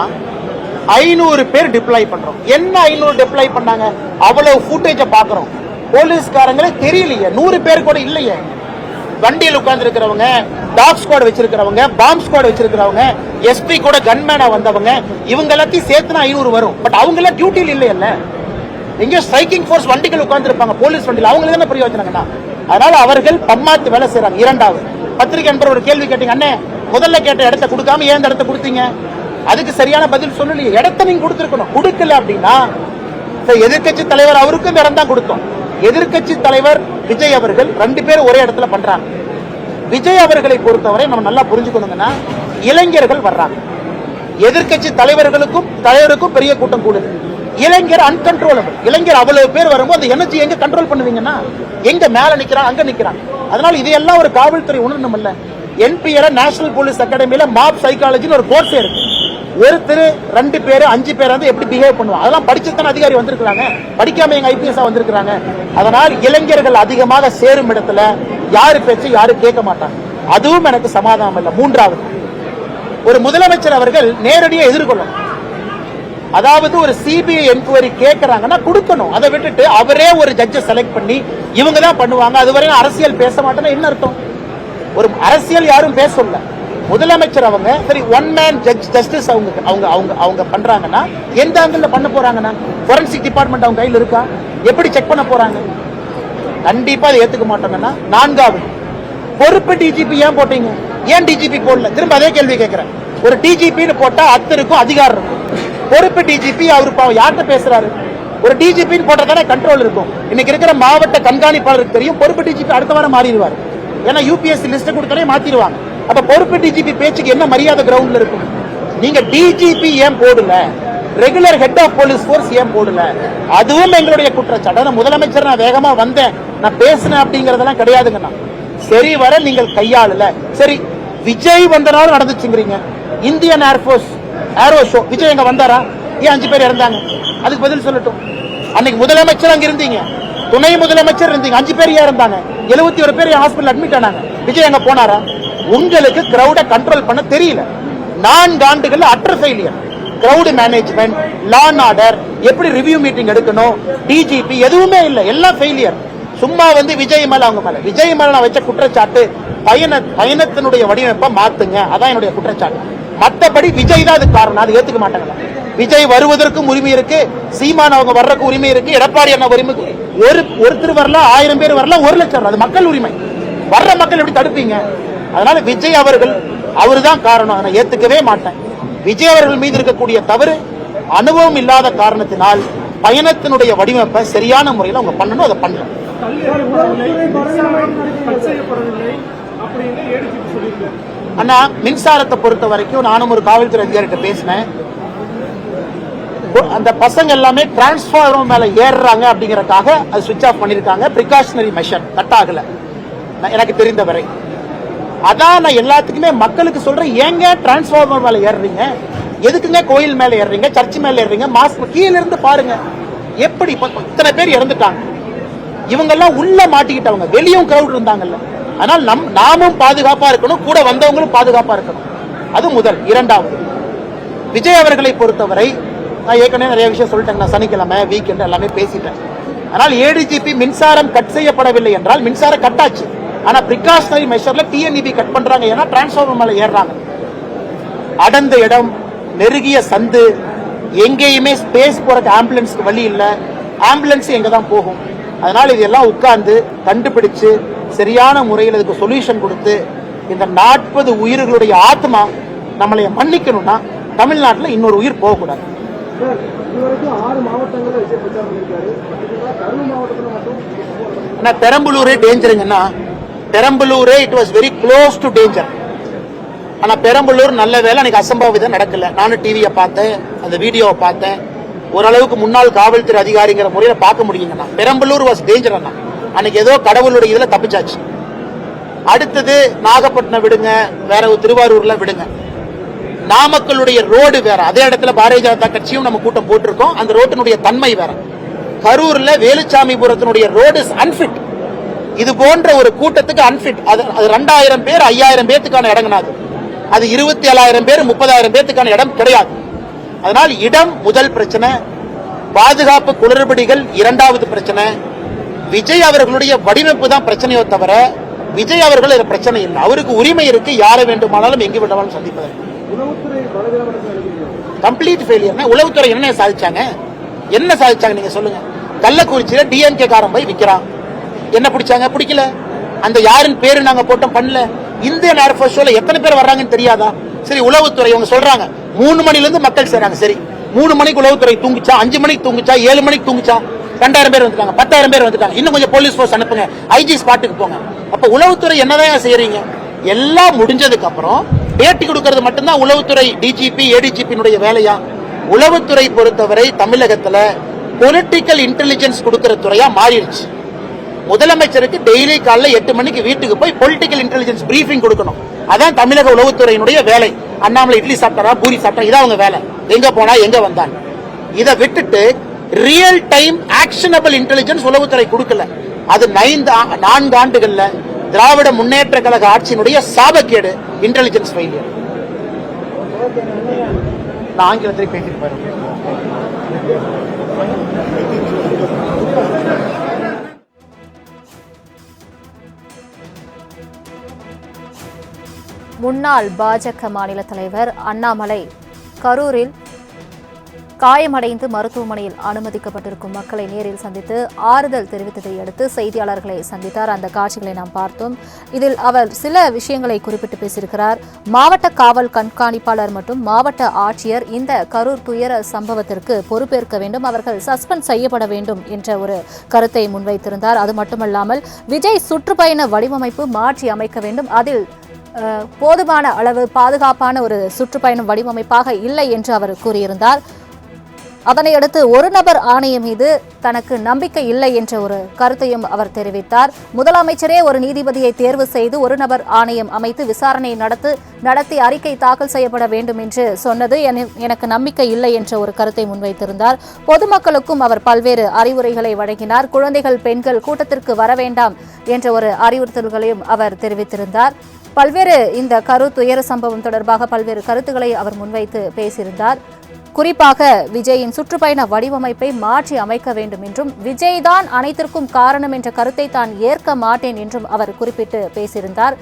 ஐநூறு பேர் டிப்ளாய் பண்றோம். என்ன ஐநூறு டிப்ளாய் பண்ணாங்க? அவ்வளவு ஃபுட்டேஜ பாக்குறோம். போலீஸ்காரங்களே தெரியலையே. நூறு பேர் கூட இல்லையே. வண்டியில் உட்கார்ந்து இருக்கிறவங்க டாக் ஸ்குவாட் வச்சிருக்கிறவங்க பாம்ப் ஸ்குவாட் வச்சிருக்கிறவங்க எஸ்பி கூட கன்மேனா வந்தவங்க இவங்க எல்லாத்தையும் சேர்த்துனா ஐநூறு வரும். பட் அவங்க எல்லாம் டியூட்டியில் இல்லையல்ல. எங்கேயோ ஸ்ட்ரைக்கிங் ஃபோர்ஸ் வண்டிகள் உட்கார்ந்துருப்பாங்க போலீஸ் வண்டியில். அவங்களுக்கு தானே பிரயோஜனங்கண்ணா? அதனால அவர்கள் பம்மாத்து வேலை செய்யறாங்க இரண்டாவது. பத்திரிகை நண்பர் ஒரு கேள்வி கேட்டீங்க அண்ணே முதல்ல கேட்ட இடத்த கொடுக்காம ஏன் இந்த இடத்த கொடுத்தீங்க? அதுக்கு சரியான பதில் சொல்லலையே. இடத்த நீங்க கொடுத்துருக்கணும். கொடுக்கல அப்படின்னா எதிர்கட்சி தலைவர் அவருக்கும் இந்த இடம் தான் கொடுத்தோம். எதிர்கட்சி தலைவர் விஜய் அவர்கள் ரெண்டு பேரும் ஒரே இடத்துல பண்றாங்க. விஜய் அவர்களை பொறுத்தவரை நம்ம நல்லா புரிஞ்சுக்கணுங்கன்னா இளைஞர்கள் வர்றாங்க. எதிர்க்கட்சி தலைவர்களுக்கும் தலைவருக்கும் பெரிய கூட்டம் கூடுது. இளைஞர் அன்கன்ட்ரோலபிள் இளைஞர் அவ்வளவு பேர் வரும்போது அந்த எனர்ஜி எங்க கண்ட்ரோல் பண்ணுவீங்கன்னா எங்க மேல நிக்கிறான் அங்க நிக்கிறான். அதனால இதையெல்லாம் ஒரு காவல்துறை உணரணும் இல்லை என்பிஆர் நேஷனல் போலீஸ் அகாடமியில் மாப் சைக்காலஜின்னு ஒரு கோர்ஸ் இருக்கு. ஒருத்தர் ரெண்டு பேர் அஞ்சு பேர் வந்து எப்படி பிஹேவ் பண்ணுவாங்க? அதெல்லாம் படிச்சதான அதிகாரி வந்திருக்கிறாங்க. படிக்காம எங்க ஐபிஎஸ் வந்திருக்கிறாங்க. அதனால் இளைஞர்கள் அதிகமாக சேரும் இடத்துல யாரு பேச்சு யாரு கேட்க மாட்டாங்க. அதுவும் எனக்கு சமாதானம் இல்லை. மூன்றாவது ஒரு முதலமைச்சர் அவர்கள் நேரடியாக எதிர்கொள்ளும் அதாவது ஒரு சிபிஐ என்கொயரி கேட்கறாங்கன்னா கொடுக்கணும். அதை விட்டுட்டு அவரே ஒரு ஜட்ஜை செலக்ட் பண்ணி இவங்க தான் பண்ணுவாங்க. அதுவரை அரசியல் பேச மாட்டேன்னா என்ன அர்த்தம்? ஒரு அரசியல் யாரும் பேச சொல்ல. முதலமைச்சர் அவங்க சரி ஒன் மேன் ஜட்ஜ் ஜஸ்டிஸ் அவங்க அவங்க அவங்க அவங்க பண்றாங்கன்னா எந்த ஆங்கிள் பண்ண போறாங்கன்னா? Forensic டிபார்ட்மெண்ட் அவங்க கையில் இருக்கா? எப்படி செக் பண்ண போறாங்க? கண்டிப்பா அதை ஏத்துக்க மாட்டாங்கன்னா நான்காவது பொறுப்பு டிஜிபி ஏன் போட்டீங்க? ஏன் டிஜிபி போடல? திரும்ப அதே கேள்வி கேட்கிறேன். ஒரு டிஜிபின்னு போட்டா அத்தருக்கும் அதிகாரம் இருக்கும். பொறுப்பு டிஜிபி அவர் யார்கிட்ட பேசுறாரு? ஒரு டிஜிபின்னு போட்டதானே கண்ட்ரோல் இருக்கும். இன்னைக்கு இருக்கிற மாவட்ட கண்காணிப்பாளருக்கு தெரியும் பொறுப்பு டிஜிபி அடுத்த வாரம் மாறிடுவார். ஏன்னா யூபிஎஸ்சி லிஸ்ட் கொடுத்தாலே மாத்திடுவாங்க. அப்ப பொறுப்பு டிஜிபி பேச்சுக்கு என்ன மரியாதை கிரவுண்ட்ல இருக்கும்? நீங்க டிஜிபி ஏன் போடல? Regular head of police force ஏன் போடல? அதுவும் எங்களுடைய குற்றச்சாட்டு. முதலமைச்சர் நான் வேகமா வந்தேன். நான் பேசினேன் அப்படிங்கறதெல்லாம் கிடையாதுங்கண்ணா சரி வர நீங்கள் கையாளல. சரி விஜய் வந்தனால நடந்துச்சுங்கிறீங்க. Indian air force aero show Vijay எங்க வந்தாரா? ஏன் அஞ்சு பேர் இறந்தாங்க? அதுக்கு பதில் சொல்லட்டும். அன்னைக்கு முதலமைச்சர் அங்க இருந்தீங்க. துணை முதலமைச்சர் இருந்தீங்க. அஞ்சு பேர் ஏன் இருந்தாங்க எழுபத்தி ஒரு பேர் ஹாஸ்பிட்டல் அட்மிட் ஆனாங்க. விஜய் அங்க போனாரா? உங்களுக்கு கிரௌட கண்ட்ரோல் பண்ண தெரியல. நான்கு ஆண்டுகள் அற்ற failure crowd management law and order எப்படி ரிவ்யூ மீட்டிங் எடுக்கணும்? டிஜிபி எதுவுமே இல்லை. எல்லாம் ஃபெயிலியர் சும்மா வந்து விஜய் மேல அவங்க மேல. விஜய் மேல நான் வச்ச குற்றச்சாட்டு பயண பயணத்தினுடைய வடிவமைப்பை மாத்துங்க. அதான் என்னுடைய குற்றச்சாட்டு. மற்றபடி விஜய் தான் அதுக்கு காரணம். அது ஏத்துக்க மாட்டாங்களா? விஜய் வருவதற்கும் உரிமை இருக்கு. சீமான் அவங்க வர்றதுக்கு உரிமை இருக்கு. எடப்பாடி அண்ணா உரிமை ஒரு ஒருத்தர் வரலாம் ஆயிரம் பேர் வரலாம் ஒரு லட்சம் அது மக்கள் உரிமை. வர்ற மக்கள் எப்படி தடுப்பீங்க? அதனால விஜய் அவர்கள் அவர்தான் காரணம். நான் ஏத்துக்கவே மாட்டேன். விஜய் அவர்கள் மீது இருக்கக்கூடிய தவறு அனுபவம் இல்லாத காரணத்தினால் பயணத்தினுடைய வடிவமைப்பை சரியான முறையில் அவங்க பண்ணணும் அதை பண்ணலாம் அண்ணா மின்சாரத்தை பொறுத்த வரைக்கும் நானும் ஒரு காவல்துறை அதிகாரிகிட்ட பேசினேன். அந்த பசங்க எல்லாமே டிரான்ஸ்ஃபார்மர் மேலே ஏறுறாங்க அப்படிங்கறக்காக அது சுவிட்ச் ஆஃப் பண்ணியிருக்காங்க ப்ரிகாஷனரி மெஷர் கட் ஆகல எனக்கு தெரிந்த வரை. அதான் நான் எல்லாத்துக்குமே மக்களுக்கு சொல்றேன் ஏங்க டிரான்ஸ்ஃபார்மர் மேலே ஏறுறீங்க? எதுக்குங்க கோயில் மேலே ஏறுறீங்க? சர்ச் மேலே ஏறுறீங்க? மாஸ்க் கீழே இருந்து பாருங்க. எப்படி இத்தனை பேர் இறந்துட்டாங்க? இவங்க எல்லாம் உள்ள மாட்டிக்கிட்டவங்க. வெளியும் கிரௌட் இருந்தாங்கல்ல. ஆனால் நம் நாமும் பாதுகாப்பா இருக்கணும். கூட வந்தவங்களும் பாதுகாப்பா இருக்கணும். அது முதல். இரண்டாவது. விஜய் அவர்களை பொறுத்தவரை நான் ஏற்கனவே நிறைய விஷயம் சொல்லிட்டேன் நான் சனிக்கிழமை வீக்கெண்ட் எல்லாமே பேசிட்டேன். ஆனால் ஏடிஜிபி மின்சாரம் கட் செய்யப்படவில்லை என்றால் மின்சாரம் கட் ஆச்சு. ஆனா பிரிகாஷனரி மெஷர்ல டிஎன்இபி கட் பண்றாங்க. ஏன்னா டிரான்ஸ்ஃபார்மர் மேல ஏறுறாங்க. அடர்ந்த இடம் நெருங்கிய சந்து எங்கேயுமே ஸ்பேஸ் போறதுக்கு ஆம்புலன்ஸ்க்கு வழி இல்லை. ஆம்புலன்ஸ் எங்க தான் போகும். அதனால இதெல்லாம் உட்கார்ந்து கண்டுபிடிச்சு சரியான முறையில் இதுக்கு சொல்யூஷன் கொடுத்து இந்த நாற்பது உயிர்களுடைய ஆத்மா நம்மளை மன்னிக்கணும்னா தமிழ்நாட்டில் இன்னொரு உயிர் போகக்கூடாது. ஆனா பெரம்பலூரே டேஞ்சருங்கன்னா பெரம்பலூரே it was very close to danger ஆனா பெரம்பலூர் நல்ல வேலை அன்னைக்கு அசம்பாவிதம் நடக்கல. நானும் டிவியை பார்த்தேன் அந்த வீடியோவை பார்த்தேன். ஓரளவுக்கு முன்னாள் காவல்துறை அதிகாரிங்கிற முறையில பார்க்க முடியுங்கண்ணா. பெரம்பலூர் வாஸ் டேஞ்சர் அண்ணா. அன்னைக்கு ஏதோ கடவுளுடைய இதுல தப்பிச்சாச்சு. அடுத்தது நாகப்பட்டினம் விடுங்க வேற திருவாரூர்ல விடுங்க. நாமக்கலுடைய ரோடு வேற. அதே இடத்துல பாரதிய ஜனதா கட்சியும் நம்ம கூட்டம் போட்டிருக்கோம். அந்த ரோட்டினுடைய தன்மை வேற. கரூர்ல வேலுச்சாமிபுரத்தினுடைய ரோடு அன்பிட் இது போன்ற ஒரு கூட்டத்துக்கு அன்ஃபிட் அது அது ரெண்டாயிரம் பேர் ஐயாயிரம் பேர்த்துக்கான இடங்கனாது அது. இருபத்தி ஏழாயிரம் பேர் முப்பதாயிரம் பேர்த்துக்கான இடம் கிடையாது. அதனால் இடம் முதல் பிரச்சனை பாதுகாப்பு குளறுபடிகள் இரண்டாவது பிரச்சனை. விஜய் அவர்களுடைய வடிவமைப்பு தான் பிரச்சனையோ தவிர விஜய் அவர்கள் பிரச்சனை இல்லை. அவருக்கு உரிமை இருக்கு யாரை வேண்டுமானாலும் எங்கு வேண்டுமானாலும் சந்திப்பதற்கு. கம்ப்ளீட் ஃபெயிலியர்னா உளவுத்துறை என்ன சாதிச்சாங்க? என்ன சாதிச்சாங்க நீங்க சொல்லுங்க. கள்ளக்குறிச்சியில டிஎம்கே காரன் போய் விற்கிறான் என்ன பிடிச்சாங்க? பிடிக்கல. அந்த யாருன்னு பேரு நாங்க போட்டோம் பண்ணல. இந்தியன் ஏர்ஃபோர்ஸ் ஷோல எத்தனை பேர் வர்றாங்கன்னு தெரியாதா? சரி உளவுத்துறை இவங்க சொல்றாங்க. மூணு மணில இருந்து மக்கள் செய்றாங்க. சரி மூணு மணிக்கு உளவுத்துறை தூங்குச்சா? அஞ்சு மணிக்கு தூங்குச்சா? ஏழு மணிக்கு தூங்குச்சா? ரெண்டாயிரம் பேர் வந்துட்டாங்க. பத்தாயிரம் பேர் வந்துட்டாங்க. இன்னும் கொஞ்சம் போலீஸ் போர்ஸ் அனுப்புங்க. ஐஜி ஸ்பாட்டுக்கு போங்க. அப்ப உளவுத்துறை என்னதான் செய்யறீங்க எல்லாம் முடிஞ்சதுக்கு அப்புறம் பேட்டி கொடுக்கறது மட்டும்தான் உளவுத்துறை டிஜிபி ஏடிஜிபியினுடைய வேலையா? உளவுத்துறை பொறுத்தவரை தமிழகத்துல பொலிட்டிக்கல் இன்டெலிஜென்ஸ் கொடுக்கிற துறையா மாறிடுச்சு. முதலமைச்சருக்கு டெய்லி காலைல எட்டு மணிக்கு வீட்டுக்கு போய் பொலிட்டிக்கல் இன்டெலிஜென்ஸ் பிரீஃபிங் கொடுக்கணும். அதான் தமிழக உளவுத்துறையினுடைய வேலை. அண்ணாமலை இட்லி சாப்பிட்டாரா பூரி சாப்பிட்டா இதான் அவங்க வேலை. எங்க போனா எங்க வந்தான் இதை விட்டுட்டு ரியல் டைம் ஆக்ஷனபிள் இன்டெலிஜென்ஸ் உளவுத்துறை கொடுக்கல. அது நைந்து ஆ- நான்கு ஆண்டுகள்ல திராவிட முன்னேற்ற கழக ஆட்சியினுடைய சாபக்கேடு இன்டெலிஜென்ஸ் ஃபெயிலியர் நான் ஆங்கிலத்தில் பேசிட்டு முன்னாள் பாஜக மாநில தலைவர் அண்ணாமலை கரூரில் காயமடைந்து மருத்துவமனையில் அனுமதிக்கப்பட்டிருக்கும் மக்களை நேரில் சந்தித்து ஆறுதல் தெரிவித்ததை அடுத்து செய்தியாளர்களை சந்தித்தார். அந்த காட்சிகளை நாம் பார்த்தோம். இதில் அவர் சில விஷயங்களை குறிப்பிட்டு பேசியிருக்கிறார். மாவட்ட காவல் கண்காணிப்பாளர் மற்றும் மாவட்ட ஆட்சியர் இந்த கரூர் துயர சம்பவத்திற்கு பொறுப்பேற்க வேண்டும். அவர்கள் சஸ்பெண்ட் செய்யப்பட வேண்டும் என்ற ஒரு கருத்தை முன்வைத்திருந்தார். அது மட்டுமல்லாமல் விஜய் சுற்றுப்பயண வடிவமைப்பு மாற்றி அமைக்க வேண்டும். அதில் போதுமான அளவு பாதுகாப்பான ஒரு சுற்றுப்பயணம் வடிவமைப்பாக இல்லை என்று அவர் கூறியிருந்தார். அதனையடுத்து ஒரு நபர் ஆணையம் மீது தனக்கு நம்பிக்கை இல்லை என்ற ஒரு கருத்தையும் அவர் தெரிவித்தார். முதலமைச்சரே ஒரு நீதிபதியை தேர்வு செய்து ஒரு நபர் ஆணையம் அமைத்து விசாரணை நடத்து நடத்தி அறிக்கை தாக்கல் செய்யப்பட வேண்டும் என்று சொன்னது எனக்கு நம்பிக்கை இல்லை என்ற ஒரு கருத்தை முன்வைத்திருந்தார். பொதுமக்களுக்கும் அவர் பல்வேறு அறிவுரைகளை வழங்கினார். குழந்தைகள் பெண்கள் கூட்டத்திற்கு வர வேண்டாம் என்ற ஒரு அறிவுறுத்தல்களையும் அவர் தெரிவித்திருந்தார். பல்வேறு இந்த கரு துயர சம்பவம் தொடர்பாக பல்வேறு கருத்துக்களை அவர் முன்வைத்து பேசியிருந்தார். குறிப்பாக விஜயின் சுற்றுப்பயண வடிவமைப்பை மாற்றி அமைக்க வேண்டும் என்றும் விஜய் தான் அனைத்திற்கும் காரணம் என்ற கருத்தை தான் ஏற்க மாட்டேன் என்றும் அவர் குறிப்பிட்டு பேசியிருந்தார்.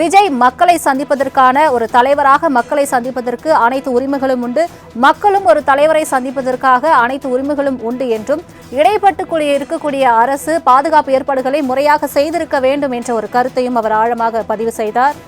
விஜய் மக்களை சந்திப்பதற்கான ஒரு தலைவராக மக்களை சந்திப்பதற்கு அனைத்து உரிமைகளும் உண்டு. மக்களும் ஒரு தலைவரை சந்திப்பதற்காக அனைத்து உரிமைகளும் உண்டு என்றும் இடைப்பட்டு இருக்கக்கூடிய அரசு பாதுகாப்பு ஏற்பாடுகளை முறையாக செய்திருக்க வேண்டும் என்ற ஒரு கருத்தையும் அவர் ஆழமாக பதிவு செய்தார்.